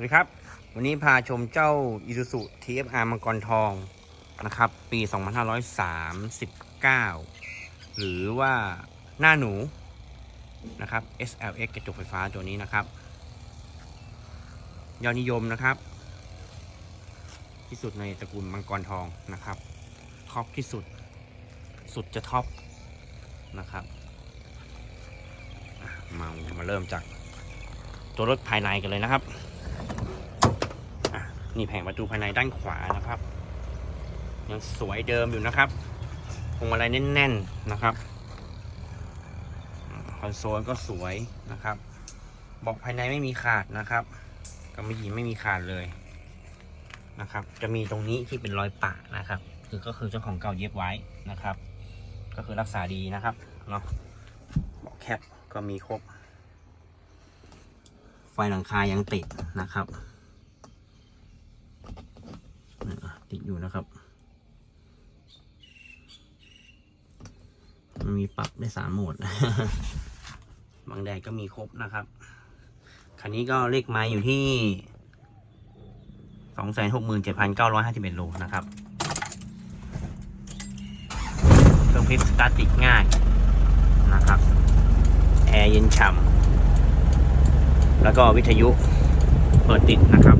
วัสดีครับ วันนี้พาชมเจ้า Isuzu TFR มังกรทองนะครับ ปี 2539 หรือว่าหน้าหนูนะครับ SLX กระจกไฟฟ้าตัวนี้นะครับ ยอดนิยมนะครับ ที่สุดในตระกูลมังกรทองนะครับท็อปที่สุด สุดจะท็อปนะครับมามาเริ่มจากตัวรถภายในกันเลยนะครับ นี่แผงประตูภายในด้านขวานะครับ ยังสวยเดิมอยู่นะครับพวงมาลัยแน่นๆนะครับคอนโซลก็สวยนะครับบอกภายในไม่มีขาดนะครับก็ไม่ยีไม่มีขาดเลยนะครับ จะมีตรงนี้ที่เป็นรอยปะนะครับ คือก็คือเจ้าของเก่าเย็บไว้นะครับ ก็คือรักษาดีนะครับเนาะเบาะแคปก็มีครบ ไฟหลังคายังติดนะครับ ติดอยู่นะครับ มันมีปรับได้สามโหมด บางแดดก็มีครบนะครับ คันนี้ก็เลขไม้อยู่ที่สองแสนหกหมื่นเจ็ดพันเก้าร้อยห้าสิบเอ็ดโลนะครับ เครื่องพิสตาร์ติดง่ายนะครับ แอร์เย็นฉ่ำแล้วก็วิทยุเปิดติดนะครับ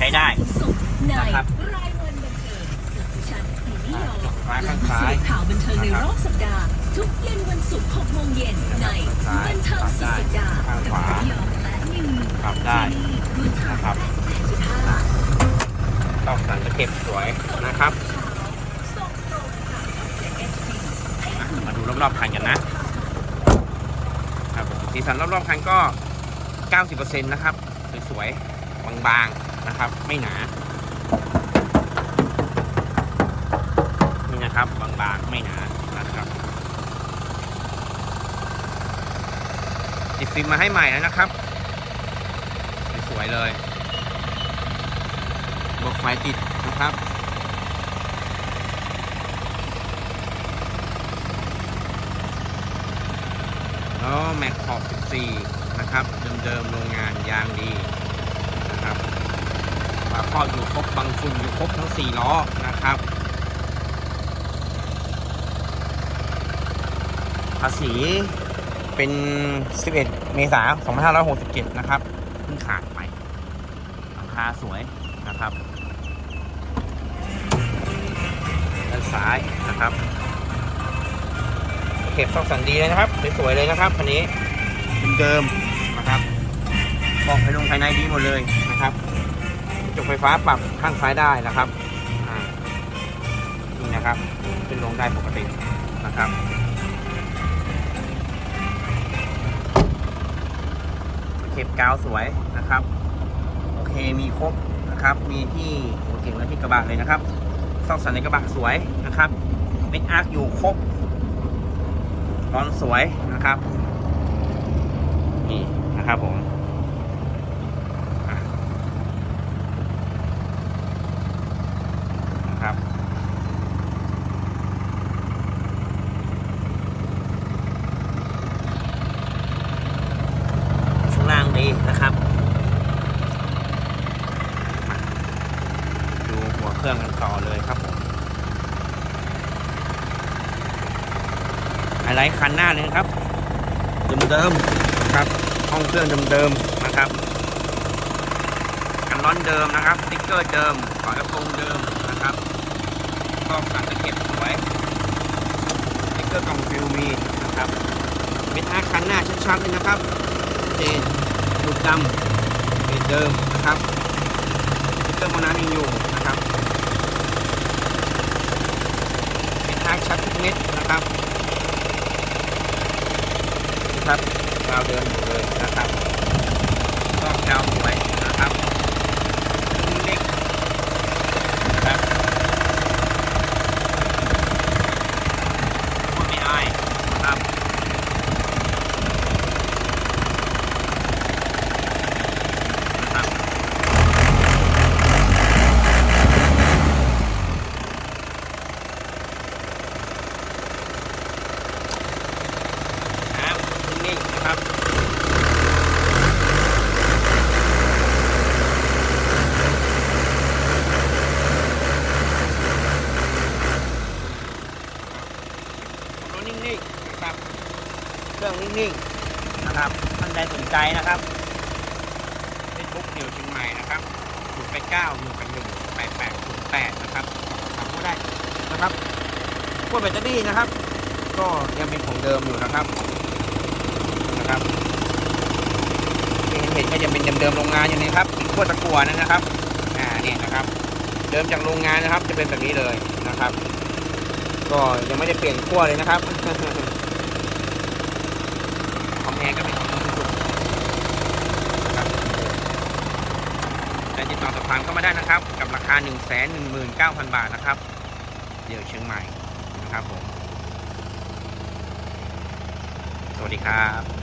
ช้ได้สุขในนะครับรายวันบันเทิงกับฉันทีนี่ยอซ้ายข้างซ้ายข่าวบันเทิงในนะครับรอบสัปดาห์ทุกเย็นวันศุกร์6โมงเย็นในซ้ายบันเทิงสุดสัปดาห์ข้างขวากับยอและนิวปรับได้ที่นี่นะครับ88.5ต้องสันตะเก็บสวยนะครับส่งตรงจากรถเจ็ด XP อะมาดูรอบๆคันกันนะครับผมสีสันรอบๆคันก็ 90%นะครับสวยๆบางๆ นะครับ ไม่หนานี่นะครับบางๆไม่หนานะครับติดฟิล์มมาให้ใหม่แล้วนะครับ สวยเลยบอกไฟติดนะครับแล้วแม็กขอบ 14 นะครับ เดิมๆโรงงานยางดีนะครับ ฝาครอบอยู่ครบบางฝุ่นอยู่ครบทั้ง 4 ล้อนะครับภาษีเป็น 11 เมษายน2567 นะครับเพิ่งขาดไปหลังคาสวยนะครับด้านซ้ายนะครับเก็บซอกสันดีเลยนะครับสวยๆเลยนะครับคันนี้เดิมๆนะครับบอกภายนงภายในดีหมดเลยนะครับกระ จกไฟฟ้าปรับข้างซ้ายได้นะครับนี่นะครับขึ้นลงได้ปกตินะครับเก็บกาวสวยนะครับ โอเคมีครบนะครับ มีที่หัวเก่งและที่กระบะเลยนะครับซอกสันในกระบะสวยนะครับเม็ดอาร์คอยู่ครบตอนสวยนะครับ นี่นะครับผมอะนะครับ ช่วงล่างดี นะครับมาดูหัวเครื่องกันต่อเลยครับผมไฮไลท์คันหน้าเลยนะครับเดิมๆนะครับห้องเครื่องเดิมๆนะครับกันร้อนเดิมนะครับสติ๊กเกอร์เดิมฝากระโปรงเดิมนะครับก็สันตะเก็บสวยสติ๊กเกอร์กล่องฟิลมีนะครับเป็นอาคันหน้าชัดๆเลยนะครับเจน ดูดดำเป็นเดิมนะครับสติ๊กเกอร์มอน้ำยังอยู่นะครับเป็นอาชัดทุกเม็ดนะครับนะครับกาวเดินหมดเลยนะครับก็กาวสวยนะครับเล็กนะครับไม่อายนะครับนะครับ นะครับ รถนิ่งๆนะครับ เค รื่องนิ่งๆนะครับท่านใดสนใจนะครับเฟซบุ๊กเดี่ยวเชียงใหม่นะครับ0 8 9 1 8 1 8 8 0 8นะครับสามารถได้นะครับพวกแบตเตอรี่นะครับ ก็ยังเป็นของเดิมอยู่นะครับนะครับที่เห็นๆก็ยังเป็นเดิมๆโรงงานอยู่นะครับอีกขั้วตะกั่วนั่นนะครับอ่าเนี่ยนะครับ เดิมจากโรงงานนะครับ จะเป็นแบบนี้เลยนะครับ ก็ยังไม่ได้เปลี่ยนขั้วเลยนะครับ ของแพงก็เป็นของจุดนะครับแต่ติดต่อสอบถามเข้ามาได้นะครับ กับราคา 1 1 9 0 0 0 บาทนะครับ เดี๋ยวเชียงใหม่นะครับผม สวัสดีครับ